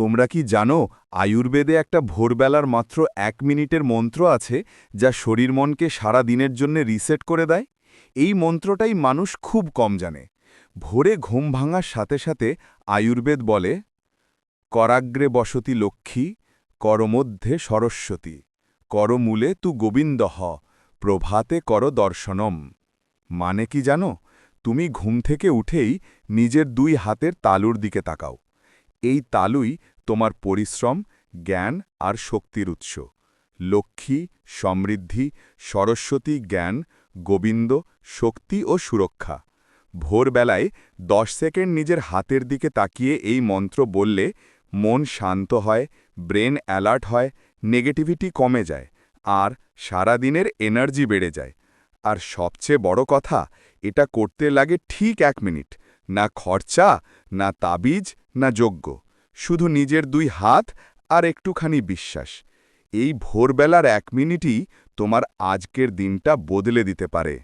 তোমরা কি জানো, আয়ুর্বেদে একটা ভোরবেলার মাত্র এক মিনিটের মন্ত্র আছে, যা শরীর মনকে সারা দিনের জন্য রিসেট করে দেয়? এই মন্ত্রটাই মানুষ খুব কম জানে। ভোরে ঘুম ভাঙার সাথে সাথে আয়ুর্বেদ বলে, করাগ্রে বসতি লক্ষ্মী, করমধ্যে সরস্বতী, করমূলে তু গোবিন্দ হ প্রভাতে কর দর্শনম। মানে কি জানো, তুমি ঘুম থেকে উঠেই নিজের দুই হাতের তালুর দিকে তাকাও। এই তালুই তোমার পরিশ্রম, জ্ঞান আর শক্তির উৎস। লক্ষ্মী, সমৃদ্ধি, সরস্বতী জ্ঞান, গোবিন্দ, শক্তি ও সুরক্ষা। ভোরবেলায় দশ সেকেন্ড নিজের হাতের দিকে তাকিয়ে এই মন্ত্র বললে মন শান্ত হয়, ব্রেন অ্যালার্ট হয়, নেগেটিভিটি কমে যায়, আর সারাদিনের এনার্জি বেড়ে যায়। আর সবচেয়ে বড় কথা, এটা করতে লাগে ঠিক এক মিনিট, না খরচা, না তাবিজ, না যোগ্য শুধু নিজের দুই হাত আর একটুখানি বিশ্বাস। এই ভোরবেলার এক মিনিটই তোমার আজকের দিনটা বদলে দিতে পারে।